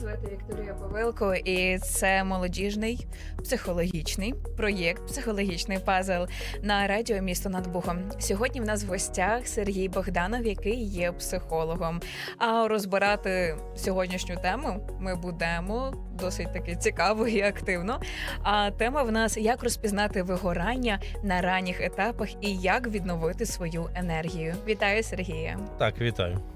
Звати Вікторія Павелко, і це молодіжний психологічний проєкт, психологічний пазл на радіо місто над Бухом. Сьогодні в нас в гостях Сергій Богданов, який є психологом. А розбирати сьогоднішню тему ми будемо досить таки цікаво і активно. А тема в нас як розпізнати вигорання на ранніх етапах і як відновити свою енергію. Вітаю, Сергія. Так, вітаю.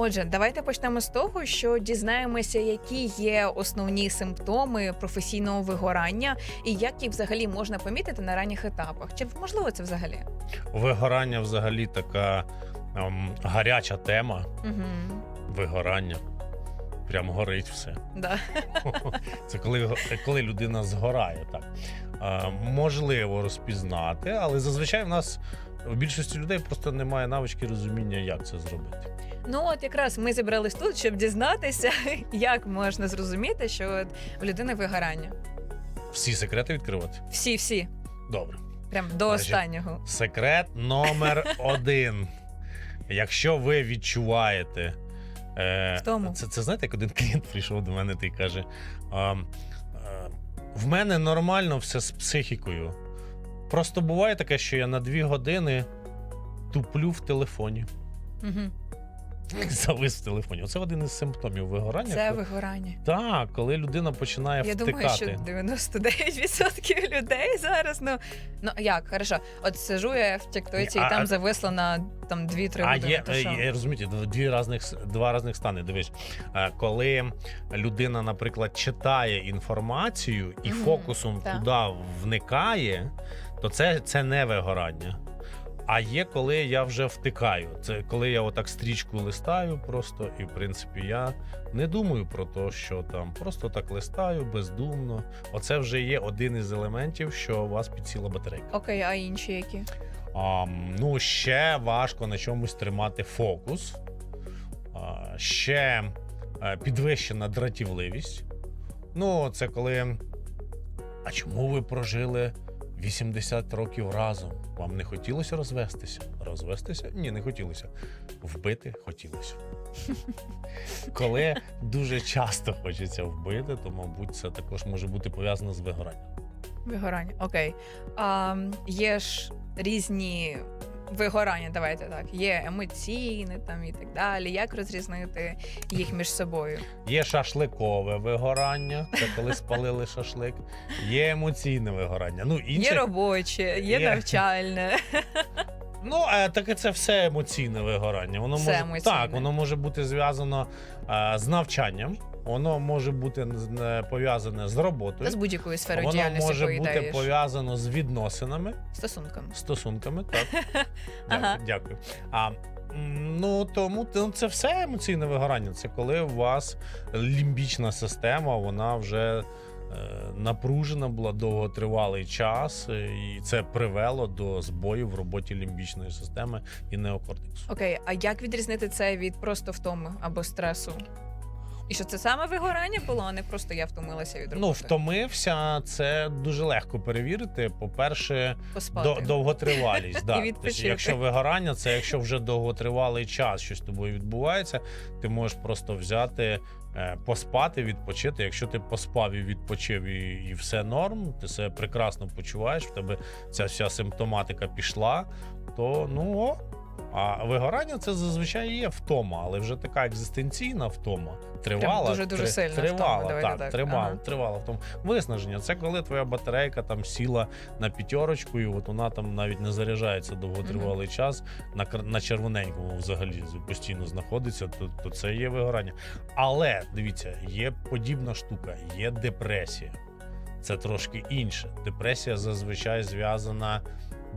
Отже, давайте почнемо з того, що дізнаємося, які є основні симптоми професійного вигорання, і як їх взагалі можна помітити на ранніх етапах. Чи можливо це взагалі? Вигорання взагалі така ем, гаряча тема. Угу. Вигорання. Прям горить все. Да. Це коли, коли людина згорає. Так. Е, можливо розпізнати, але зазвичай в нас у більшості людей просто немає навички розуміння, як це зробити. Ну от якраз ми зібрались тут, щоб дізнатися, як можна зрозуміти, що от в людини вигорання. Всі секрети відкривати? Всі, всі, Добре. прям до Значить, останнього. Секрет номер один. Якщо ви відчуваєте. Е, Втому. Це, це знаєте, як один клієнт прийшов до мене й каже: а, е, в мене нормально все з психікою. Просто буває таке, що я на дві години туплю в телефоні. Угу. Завис в телефоні. Оце один із симптомів вигорання. Це коли- вигорання. Так, коли людина починає Я втикати. думаю, що 99% людей зараз. Ну ну як, хорошо. От сижу я в Тіктоці і там зависла на там 2-3 А години. є, то є розумієте, дві різних, два різних стани. Дивись, Е, коли людина, наприклад, читає інформацію і фокусом так. туди вникає, то це, це не вигорання. А є, коли я вже втикаю. Це коли я отак стрічку листаю просто, і в принципі я не думаю про те, що там просто так листаю бездумно. Оце вже є один із елементів, що у вас підсіла батарейка. Окей, а інші які? А, ну, ще важко на чомусь тримати фокус. А, ще е, підвищена дратівливість. Ну, це коли. А чому ви прожили 80 років разом? Вам не хотілося розвестися? Розвестися? Ні, не хотілося. Вбити хотілося. Коли дуже часто хочеться вбити, то, мабуть, це також може бути пов'язано з вигоранням. Вигорання. Окей. А, є ж різні вигорання, давайте так. Є емоційне там і так далі. Як розрізнити їх між собою? Є шашликове вигорання, це коли спалили шашлик. Є емоційне вигорання. Ну, інше, Є робоче, є, Є. навчальне. Ну, е, таке це все емоційне вигорання. Воно Все може емоційне. так, воно може бути зв'язано е, з навчанням, воно може бути пов'язане з роботою. З будь-якою сферою Воно діяльності може бути поїдаєш. пов'язано з відносинами, стосунками. стосунками. Так. Дякую. дякую. А, ну тому ну, це все емоційне вигорання. Це коли у вас лімбічна система, вона вже. е, Напружена була довготривалий час, е, і це привело до збоїв в роботі лімбічної системи і неокортексу. Окей, а як відрізнити це від просто втоми або стресу? І що це саме вигорання було, а не просто я втомилася від роботи? Ну, втомився, це дуже легко перевірити. По-перше. До, довготривалість. да. відпочити. Тобто, якщо вигорання, це якщо вже довготривалий час щось з тобою відбувається, ти можеш просто взяти, е, поспати, відпочити. Якщо ти поспав і відпочив, і, і все норм, ти себе прекрасно почуваєш, в тебе ця вся симптоматика пішла, то ну. о. А вигорання це зазвичай є втома, але вже така екзистенційна втома. Тривала, дуже-дуже три- сильна тривала, втома, так, так. тривала, Ага. тривала втома. Виснаження це коли твоя батарейка там сіла на п'ятерочку, і от вона там навіть не заряджається довготривалий час на на червоненькому взагалі постійно знаходиться, то, то це є вигорання. Але дивіться, є подібна штука, є депресія. Це трошки інше. Депресія зазвичай зв'язана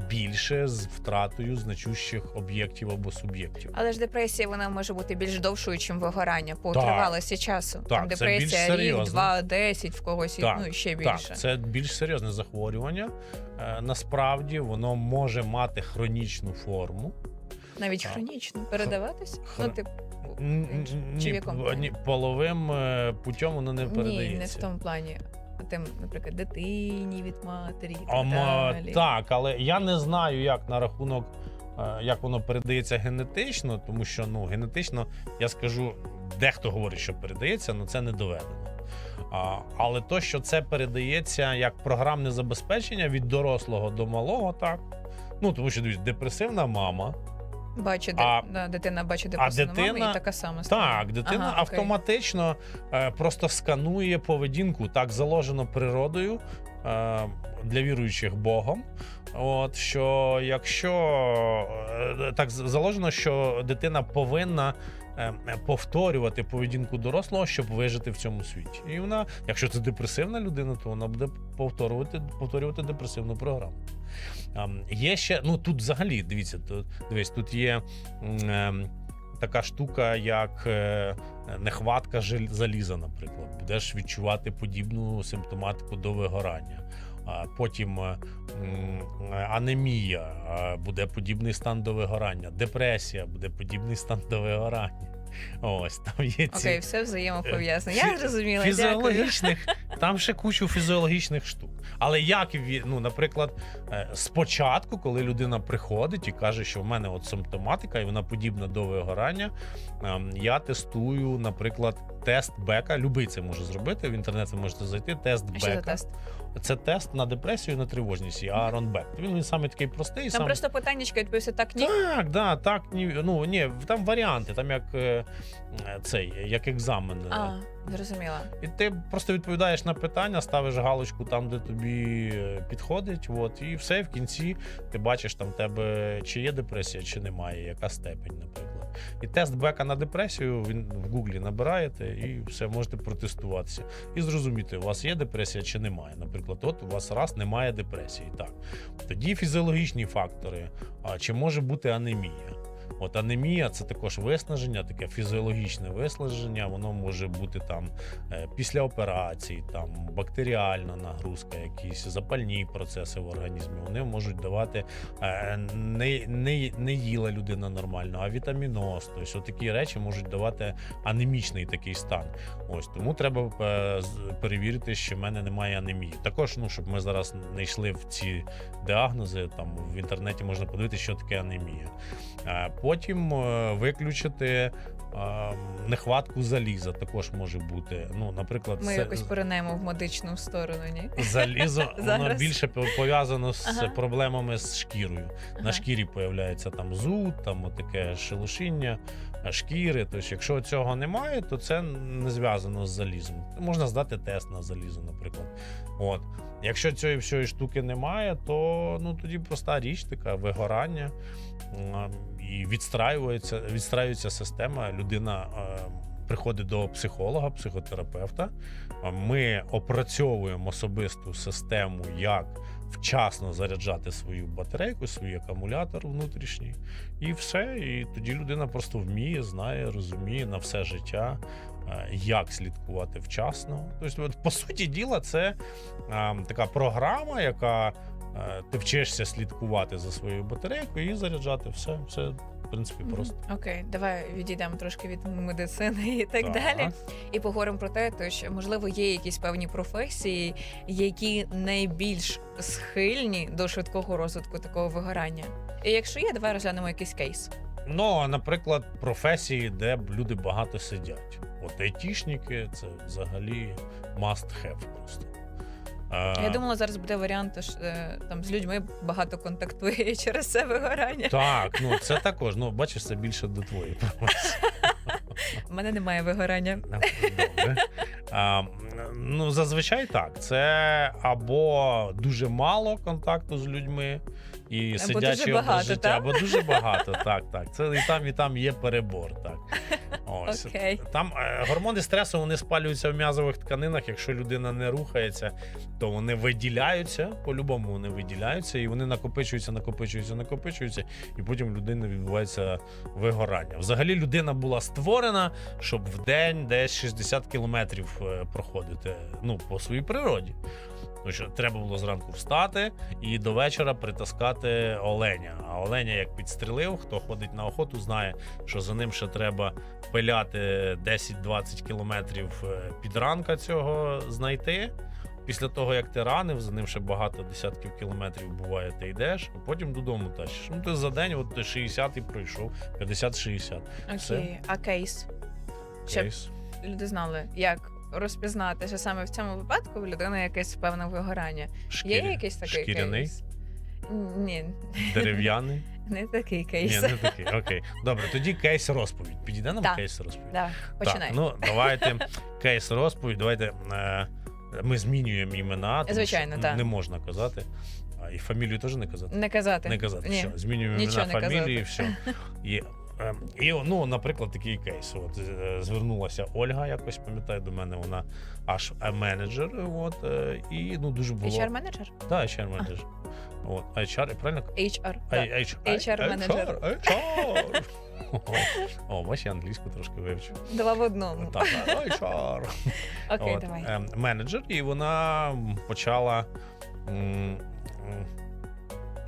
більше з втратою значущих об'єктів або суб'єктів. Але ж депресія вона може бути більш довшою, ніж вигорання по Так. тривалості часу. Там Так, це більш депресія рік, два, десять, в когось Так, ну і ще Так, більше. це більш серйозне захворювання. Е, насправді воно може мати хронічну форму. Навіть Так. хронічно передаватися. Хр- Ну, типу, Н- іншим. н- Чи в якому ні, половим е, путем воно не ні, не в тому плані. Тим, наприклад, дитині від матері. і так далі. так, але я не знаю, як на рахунок е, як воно передається генетично, тому що ну генетично я скажу, дехто говорить, що передається, але це не доведено. А, але то, що це передається як програмне забезпечення від дорослого до малого, так. Ну, тому що дивіться, депресивна мама. Бачить, А- да, дитина бачить а дитина, мами і така сама. Так, дитина Ага, автоматично е, просто сканує поведінку, так заложено природою е, для віруючих Богом. От що якщо е, так заложено, що дитина повинна повторювати поведінку дорослого, щоб вижити в цьому світі. І вона, якщо це депресивна людина, то вона буде повторювати, повторювати депресивну програму. Є ще, ну тут взагалі, дивіться, тут, дивись, тут є. ем, Така штука, як е, нехватка заліза, наприклад, будеш відчувати подібну симптоматику до вигорання. Потім е, анемія е, буде подібний стан до вигорання, депресія буде подібний стан до вигорання. Ось там є ці Окей, все взаємопов'язано. Я зрозуміла. Дякую. Там ще кучу фізіологічних штук. Але як ну, наприклад, е, спочатку, коли людина приходить і каже, що в мене от симптоматика, і вона подібна до вигорання, ем, я тестую, наприклад, тест Бека. Любий це може зробити. В інтернет ви можете зайти. Тест А що за Бека. тест? Це тест на депресію і на тривожність. Аарон Бек. Він, він саме такий простий. Там сам... просто питаннячка відповісти так, ні. Так, да, так, ні, ну ні, там варіанти, там як е, е, цей, як екзамен. А, зрозуміла. і ти просто відповідаєш на питання, ставиш галочку там, де тобі е, підходить. От, і все в кінці ти бачиш там в тебе, чи є депресія, чи немає, яка степень, наприклад. І тест Бека на депресію він в Гуглі набираєте і все можете протестуватися. І зрозуміти, у вас є депресія чи немає. Наприклад, от у вас раз немає депресії. Так. Тоді фізіологічні фактори. А чи може бути анемія? От анемія це також виснаження, таке фізіологічне виснаження. Воно може бути там е, після операцій, там бактеріальна нагрузка, якісь запальні процеси в організмі. Вони можуть давати е, не, не, не їла людина нормально, а вітаміноз. Тобто такі речі можуть давати анемічний такий стан. Ось тому треба е, перевірити, що в мене немає анемії. Також, ну щоб ми зараз не йшли в ці діагнози. Там в інтернеті можна подивитися, що таке анемія. Потім е, виключити нехватку заліза. Також може бути. Ну, наприклад, Ми це- якось перенемо в медичну сторону, ні? залізо воно більше по- пов'язано з Ага. проблемами з шкірою. Ага. На шкірі появляється там зуд, там таке шелушіння шкіри. Тобто, якщо цього немає, то це не зв'язано з залізом. Можна здати тест на залізо, наприклад. От. Якщо цієї всієї штуки немає, то ну тоді проста річ, така вигорання і відстраюється, відстраюється система. Людина е, приходить до психолога, психотерапевта. Ми опрацьовуємо особисту систему, як вчасно заряджати свою батарейку, свій акумулятор внутрішній, і все. І тоді людина просто вміє, знає, розуміє на все життя, е, як слідкувати вчасно. Тобто, по суті діла, це е, така програма, яка е, ти вчишся слідкувати за своєю батарейкою і заряджати все. Все, принципі, просто. Окей, давай відійдемо трошки від медицини і так, далі. І поговоримо про те, то що можливо є якісь певні професії, які найбільш схильні до швидкого розвитку такого вигорання. І якщо є, давай розглянемо якийсь кейс. Ну, а, наприклад, професії, де б люди багато сидять. От айтішники це взагалі must have просто. Я думала, зараз буде варіант, що е, там з людьми багато контактує і через це вигорання. Так, ну це також. Ну, бачиш, це більше до твоєї професії. У мене немає вигорання. Добре. А, ну, зазвичай так. Це або дуже мало контакту з людьми і Або сидячий дуже багато, образ життя, так? або дуже багато. Так, так. Це і там, і там є перебор. Так. Ось. Окей. Там е, гормони стресу вони спалюються в м'язових тканинах. Якщо людина не рухається, то вони виділяються. По-любому вони виділяються, і вони накопичуються, накопичуються, накопичуються, і потім в людини відбувається вигорання. Взагалі людина була створена, щоб в день десь 60 кілометрів е, проходити. Ну, по своїй природі. Тому що треба було зранку встати і до вечора притаскати оленя. А оленя, як підстрелив, хто ходить на охоту, знає, що за ним ще треба пиляти 10-20 кілометрів е, під ранка цього знайти. після того, як ти ранив, за ним ще багато десятків кілометрів буває, ти йдеш, а потім додому тащиш. Ну, ти за день от ти 60 і пройшов, 50-60. Все. Окей, а кейс? Щоб люди знали, як розпізнати, що саме в цьому випадку в людини якесь певне вигорання. Є якийсь такий Шкіряний, кейс? Ні, дерев'яний. не такий Ні, кейс. не такий. Окей. Добре, тоді кейс розповідь. Підійде нам Так. кейс розповідь? Да, починай. Так, ну давайте кейс розповідь. Давайте е, ми змінюємо імена. Тому Звичайно, що так. Не можна казати. А, і фамілію теж не казати. Не казати. Не казати. Ні. Все, змінюємо Нічого імена не фамілії, все. І, і ну, наприклад, такий кейс. От е, звернулася Ольга, якось пам'ятаю, до мене вона аж е, менеджер. От е, і ну дуже було. HR-менеджер? Так, HR менеджер. От, HR, правильно? HR. HR-менеджер. HR, HR. О, бачиш, я англійську трошки вивчив. Два в одному. Так, HR. Окей, давай. ем, менеджер, і вона почала.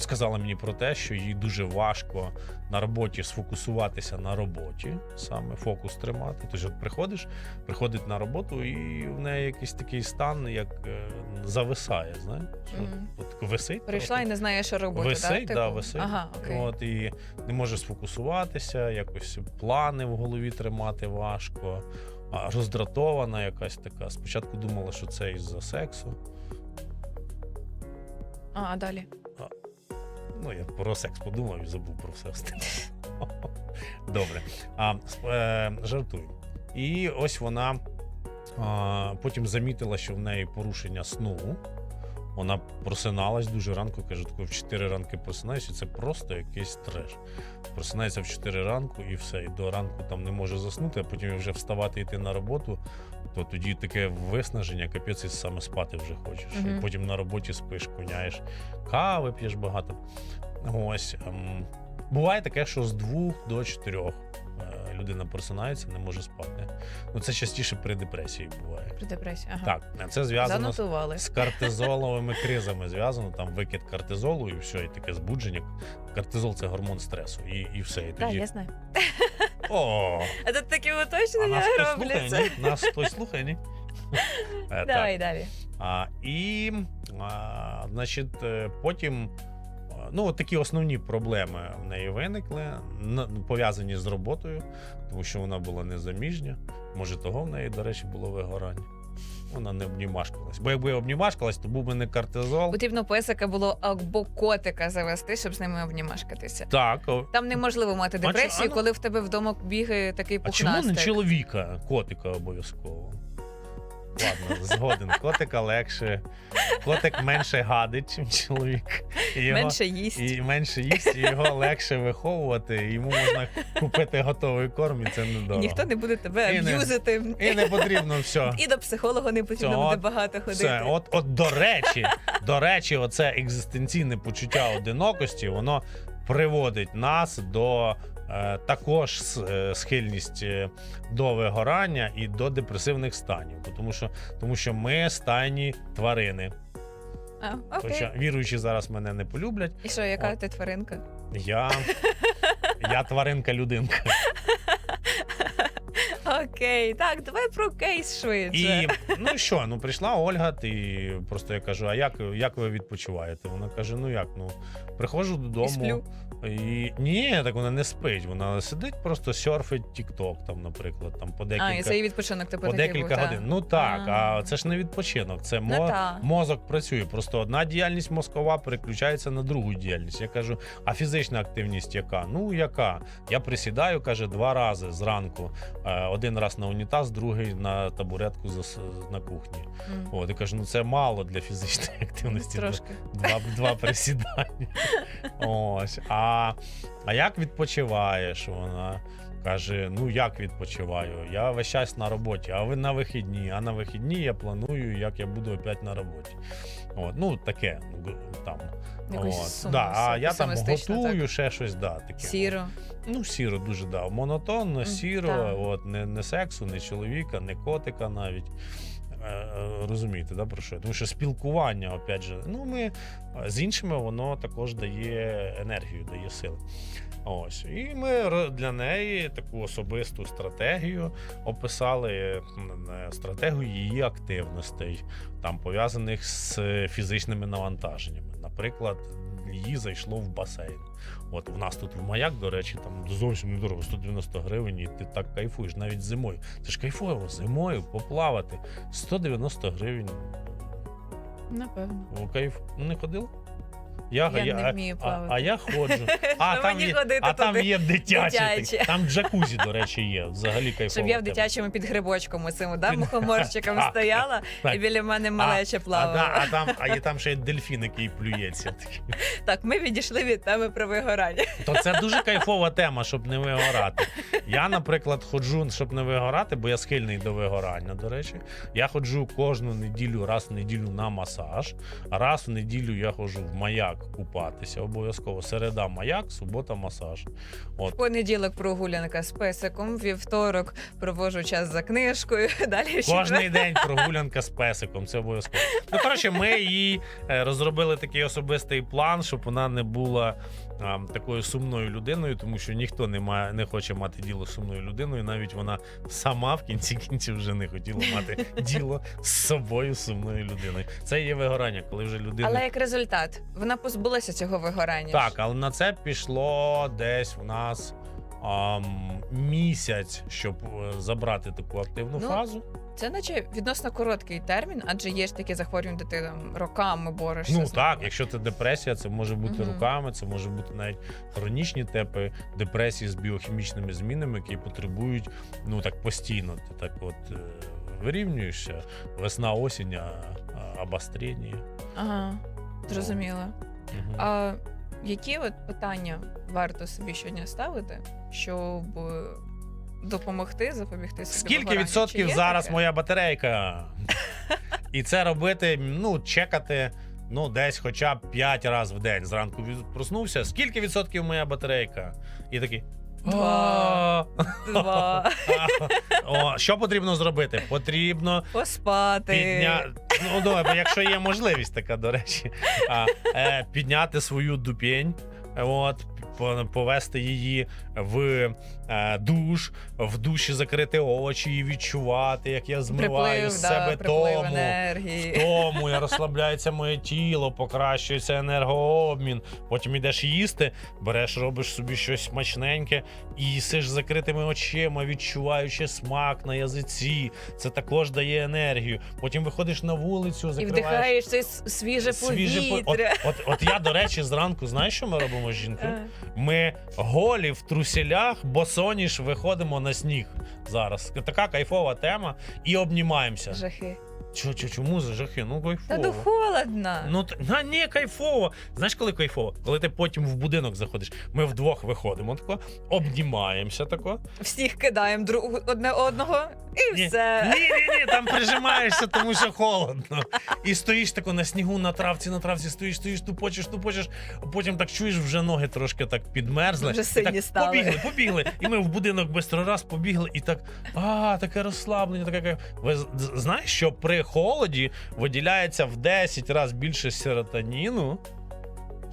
Сказала мені про те, що їй дуже важко на роботі сфокусуватися на роботі, саме фокус тримати. Тобто, от приходиш, приходить на роботу, і в неї якийсь такий стан, як е, зависає. Знаєш, Що Мгм. от, от висить. Прийшла і не знає, що робити. Висить, да? да, Типу? висить. Ага, окей. От і не може сфокусуватися, якось плани в голові тримати важко. А роздратована якась така. Спочатку думала, що це із-за сексу. А, а далі. Ну, я про секс подумав і забув про все остальне. Добре. А, е, жартую. І ось вона а, потім замітила, що в неї порушення сну. Вона просиналась дуже ранку, каже, тако в 4 ранки просинаюся, і це просто якийсь треш. Просинається в 4 ранку і все, і до ранку там не може заснути, а потім вже вставати йти на роботу, то тоді таке виснаження, капець, і саме спати вже хочеш. І потім на роботі спиш, коняєш, кави п'єш багато. Ось. Ем, буває таке, що з двох до чотирьох е, людина просинається, не може спати. Ну, це частіше при депресії буває. При депресії. Ага. Так, це зв'язано з з кортизоловими кризами зв'язано, там викид кортизолу і все, і таке збудження. Кортизол це гормон стресу, і, і все. І Так, тоді... я знаю. О, А тут такі а уточнення нас хтось слухає, робляться. ні? Нас хтось слухає, ні? Е, Давай далі. А, і, а, значить, е, потім. а, Ну, от такі основні проблеми в неї виникли, пов'язані з роботою, тому що вона була незаміжня. Може, того в неї, до речі, було вигорання. Вона не обнімашкалась. Бо якби обнімашкалась, то був би не кортизол. Потрібно песика було або котика завести, щоб з ними обнімашкатися. Так. Там неможливо мати депресію, а ну- коли в тебе вдома бігає такий А чому не чоловіка, котика обов'язково? Ладно, згоден. Котика легше. Котик менше гадить, ніж чоловік. І його, Менше їсть. І менше їсть, і його легше виховувати. Йому можна купити готовий корм, і це І недорого. ніхто не буде тебе І не- І не потрібно все. І до психолога не потрібно Все, буде багато ходити. Все, от, от до речі, до речі, оце екзистенційне почуття одинокості, воно приводить нас до також е, схильність е, до вигорання і до депресивних станів. Тому що, тому що ми стайні тварини. А, окей. Хоча віруючі зараз мене не полюблять. І що, яка От. ти тваринка? Я, я тваринка-людинка. Окей, так, давай про кейс швидше. І ну що, ну прийшла Ольга, ти просто я кажу: а як, як ви відпочиваєте? Вона каже: ну як? Ну приходжу додому. І сплю. І ні, так вона не спить. Вона сидить, просто серфить TikTok, там, наприклад, там по декілька, А, і це і відпочинок типу по такий декілька був, та. годин. Ну так, а, А. це ж не відпочинок. Це Ну, мо... та. мозок працює. Просто одна діяльність мозкова переключається на другу діяльність. Я кажу, а фізична активність яка? Ну яка? Я присідаю, каже, два рази зранку. Е, Один раз на унітаз, другий на табуретку на кухні. Mm. От, я кажу, ну це мало для фізичної активності. Трошки. Два, два присідання. Ось. А, а як відпочиваєш? Вона каже: ну як відпочиваю? Я весь час на роботі, а ви на вихідні. А на вихідні я планую, як я буду опять на роботі. От, ну таке. Там. От. сумно, Да, а я там готую так. ще щось, да, таке. Сіро. Ну, сіро дуже да. Монотонно, сіро, так. от, не, не сексу, не чоловіка, не котика навіть. е, розумієте, да, про що? Тому що спілкування, опять же, ну ми е, з іншими воно також дає енергію, дає сили. Ось. І ми для неї таку особисту стратегію описали стратегію її активностей, там пов'язаних з фізичними навантаженнями. Наприклад, її зайшло в басейн. От у нас тут в маяк, до речі, там зовсім недорого, 190 гривень, і ти так кайфуєш навіть зимою. Це ж кайфово, зимою поплавати. 190 гривень. Напевно. Кайф. Не ходила? Я, Я не вмію а, плавати. а я ходжу. А, там мені є, ходити а там туди? є дитячі. Дитячі. Там джакузі, до речі, є. Взагалі кайфово. Щоб я в дитячому під грибочком оцим, да, мухоморчиком стояла, так. і біля мене малеча А, плавала. да, а там, а є там ще й дельфін, який плюється. Так, ми відійшли від теми про вигорання. То це дуже кайфова тема, щоб не вигорати. Я, наприклад, ходжу, щоб не вигорати, бо я схильний до вигорання, до речі. Я ходжу кожну неділю, раз в неділю на масаж, а раз в неділю я ходжу в маяк купатися. Обов'язково середа маяк, субота масаж. От. Понеділок прогулянка з песиком, вівторок провожу час за книжкою. Далі Кожний день прогулянка з песиком, це обов'язково. Ну, коротше, ми їй е, розробили такий особистий план, щоб вона не була а, такою сумною людиною, тому що ніхто не має, не хоче мати діло з сумною людиною. Навіть вона сама в кінці кінців вже не хотіла мати діло з собою сумною людиною. Це є вигорання, коли вже людина. Але як результат, вона позбулася цього вигорання. Так, але на це пішло десь у нас. Ам, місяць, щоб е, забрати таку активну Ну, фазу. Це наче відносно короткий термін, адже є ж такі захворювання, де ти там роками борешся. Ну з так, якщо це депресія, це може бути Мгм. руками, це може бути навіть хронічні типи депресії з біохімічними змінами, які потребують ну так постійно. Ти так от е, вирівнюєшся. Весна, осінь, а, а обострення. Ага, зрозуміло. Мгм. А які от питання варто собі щодня ставити, щоб е, допомогти запобігти собі Скільки вигоранню? Чи відсотків є зараз таке? моя батарейка? І це робити, ну, чекати. Ну, десь хоча б 5 разів в день. Зранку від- проснувся. Скільки відсотків моя батарейка? І такий. Два. «А, Два. О, що потрібно зробити? Потрібно Поспати. підня... Ну, добре, якщо є можливість така, до речі, а, е, підняти свою дупінь, от, повести її в е, душ, в душі закрити очі і відчувати, як я змиваю Приплив, з да, себе приплив тому. енергії. Тому я розслабляється моє тіло, покращується енергообмін. Потім йдеш їсти, береш, робиш собі щось смачненьке і їсиш з закритими очима, відчуваючи смак на язиці. Це також дає енергію. Потім виходиш на вулицю, І вдихаєш це свіже свіже по- от, от, от я, до речі, зранку, знаєш, що ми робимо з жінкою? Е. Ми голі в труселях, босоніж виходимо на сніг зараз. Така кайфова тема. І обнімаємося. Жахи. Чо, чо, чому за жахи? Ну кайфово. Та ну холодно. Ну т- на ні, кайфово. Знаєш, коли кайфово? Коли ти потім в будинок заходиш, ми вдвох виходимо тако, обнімаємося тако. Всіх кидаємо друг одне одного і Ні, все. ні, ні, ні, там прижимаєшся, тому що холодно. І стоїш тако на снігу, на травці, на травці, стоїш, стоїш, тупочеш, тупочеш, а потім так чуєш, вже ноги трошки так підмерзли. Вже сині так, стали. Побігли, побігли. І ми в будинок бистро раз побігли, і так, а, таке розслаблення, таке. Ви знаєш, що при холоді виділяється в 10 разів більше серотоніну,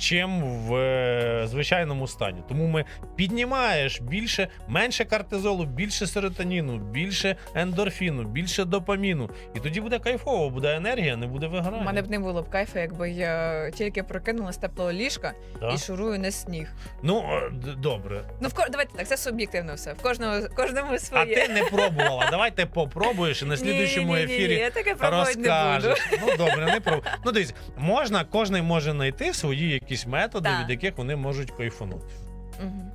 чим в е, звичайному стані. Тому ми піднімаєш більше, менше кортизолу, більше серотоніну, більше ендорфіну, більше допаміну. І тоді буде кайфово, буде енергія, не буде У мене б не було б кайфу, якби я тільки прокинула з теплого ліжка Да? і шурую на сніг. Ну, е, добре. Ну, в давайте так, це суб'єктивно все. В кожному, кожному А своє. ти не пробувала. Давай ти попробуєш і на слідуючому ефірі Я таке пробувати не буду. Ну добре, не пробуй. Ну дивись, можна, кожен може знайти свої якісь методи, Так. від яких вони можуть кайфанути. Мгм.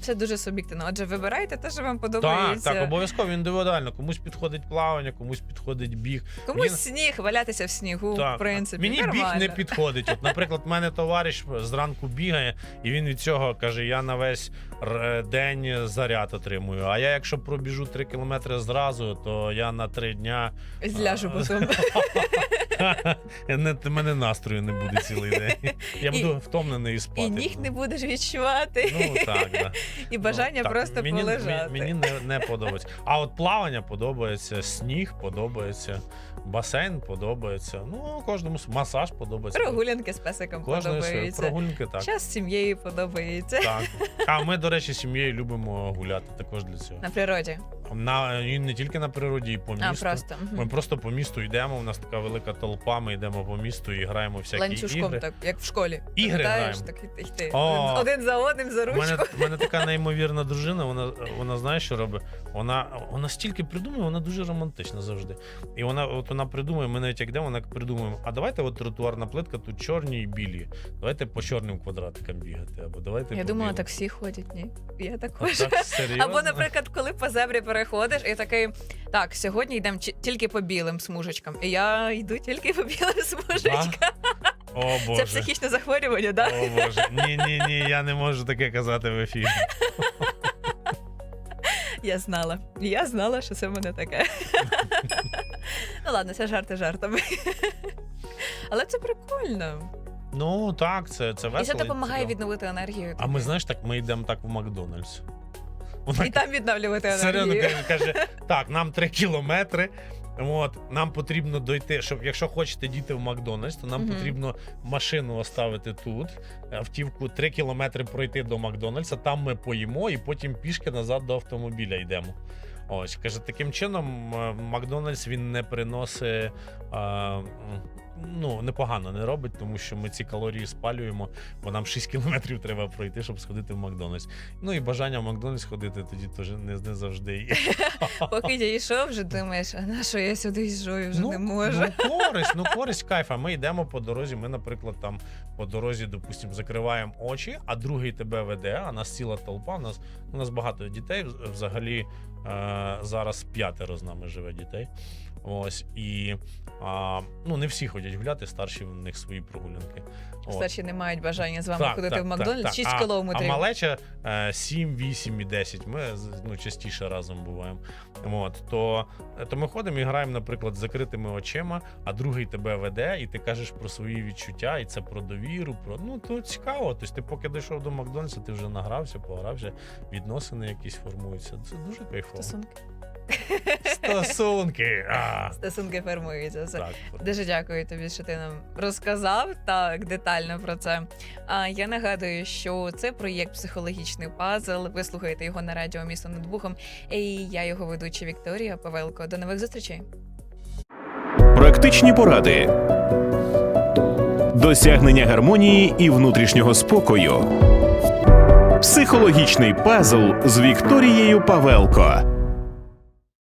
Це дуже суб'єктивно. Отже, вибирайте те, що вам Так, подобається. так, обов'язково індивідуально. Комусь підходить плавання, комусь підходить біг. Комусь Мені- сніг, валятися в снігу, Так. в принципі. Мені біг не підходить. От, наприклад, в мене товариш зранку бігає, і він від цього каже: я на весь р- день заряд отримую. А я, якщо пробіжу 3 кілометри зразу, то я на 3 дня Зляжу потім. В мене настрою не буде цілий день. Я буду втомлений і спати. І ніг не будеш відчувати, Ну так, да. і бажання Ну, так, просто мені, полежати. Мені, не, не подобається. А от плавання подобається, сніг подобається, басейн подобається. Ну, кожному масаж подобається. Прогулянки з песиком подобаються. прогулянки, так. Час з сім'єю подобається. так. А ми, до речі, з сім'єю любимо гуляти також для цього. На природі. На, і не тільки на природі, і по місту. А, просто. Ми просто по місту йдемо. У нас така велика толпа. Ми йдемо по місту і граємо всякі Ланцюжком, ігри. так, як в школі. Ігри граємо. так йти. О! Один за одним, за ручку. мене, у мене така неймовірна дружина. Вона, вона знає, що робить. Вона, вона стільки придумує, вона дуже романтична завжди. І вона, от вона придумує, ми навіть як йдемо, вона придумуємо, а давайте от тротуарна плитка тут чорні і білі. Давайте по чорним квадратикам бігати. Або давайте Я думала, так всі ходять, ні? Я так так. Або, наприклад, коли по зебрі переходиш, і такий, так, сьогодні йдемо тільки по білим смужечкам. І я йду тільки по білим смужечкам. О Боже. Це психічне захворювання, так? О Боже. Ні, ні, ні, я не можу таке казати в ефірі. Я знала. Я знала, що це в мене таке. ну ладно, це жарти жартами. Але це прикольно. Ну так, це, це весело. І це допомагає відновити енергію. А ми знаєш, так ми йдемо так в Макдональдс. Вона І там відновлювати Серйозно енергію. каже, каже, так, нам три кілометри. От нам потрібно дойти, щоб якщо хочете діти в Макдональдс, то нам Мгм. потрібно машину оставити тут, автівку 3 кілометри пройти до Макдональдса. Там ми поїмо і потім пішки назад до автомобіля йдемо. Ось каже, таким чином е, Макдональдс він не приносить. е, Ну, непогано не робить, тому що ми ці калорії спалюємо, бо нам 6 кілометрів треба пройти, щоб сходити в Макдональдс. Ну і бажання в Макдональдс ходити тоді теж не, не завжди є. Поки я йшов, вже думаєш, а на що я сюди йшов, я вже ну, не можу. Ну, користь, ну користь кайф. А ми йдемо по дорозі. Ми, наприклад, там по дорозі, допустимо, закриваємо очі, а другий тебе веде, а нас ціла толпа. У нас, у нас багато дітей. Взагалі зараз п'ятеро з нами живе дітей. Ось і а, ну не всі ходять гуляти, старші в них свої прогулянки. От. Старші не мають бажання з вами ходити в Макдональдс так. 6 А- кілометрів. А малеча е, 7, 8 і 10. Ми ну, частіше разом буваємо. От, то, то ми ходимо і граємо, наприклад, з закритими очима, а другий тебе веде, і ти кажеш про свої відчуття, і це про довіру. Про ну то цікаво. Тобто, ти поки дійшов до Макдональдса, ти вже награвся, погрався, відносини якісь формуються. Це дуже кайфово. Стосунки. Стосунки. А, Стосунки формуються. Все. так. Дуже дякую тобі, що ти нам розказав так детально про це. А я нагадую, що це проєкт психологічний пазл. Ви слухаєте його на радіо місто над Бухом. І я його ведуча Вікторія Павелко. До нових зустрічей. Практичні поради. Досягнення гармонії і внутрішнього спокою. Психологічний пазл з Вікторією Павелко.